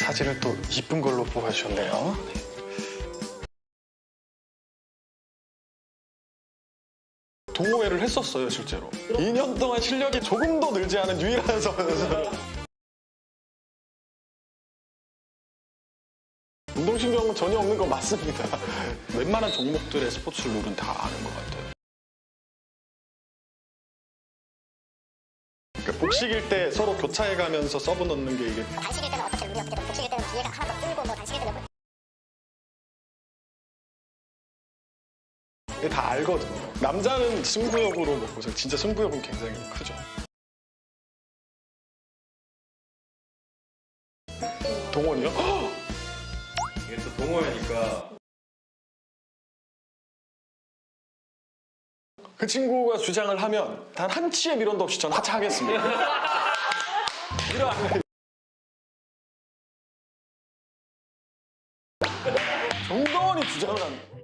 사진을 또 이쁜 걸로 뽑아주셨네요. 동호회를 했었어요, 실제로. 2년 동안 실력이 조금 도 늘지 않은 유일한 선수. 운동신경은 전혀 없는 거 맞습니다. 웬만한 종목들의 스포츠 룰은 다 아는 것 같아요. 복식일 때 서로 교차해가면서 서브 넣는 게 이게 단식일 때는 어떻게 룰이 어떻게 되고 복식일 때는 뒤에가 하나 더 줄고 뭐 단식일 때는 이게 다 알거든요. 남자는 승부욕으로 먹고 저 진짜 승부욕은 굉장히 크죠. 동원이요? 헉! 이게 또 동호회니까 그 친구가 주장을 하면 단 한 치의 미련도 없이 전 하차하겠습니다. 이런 정동원이 주장을 하는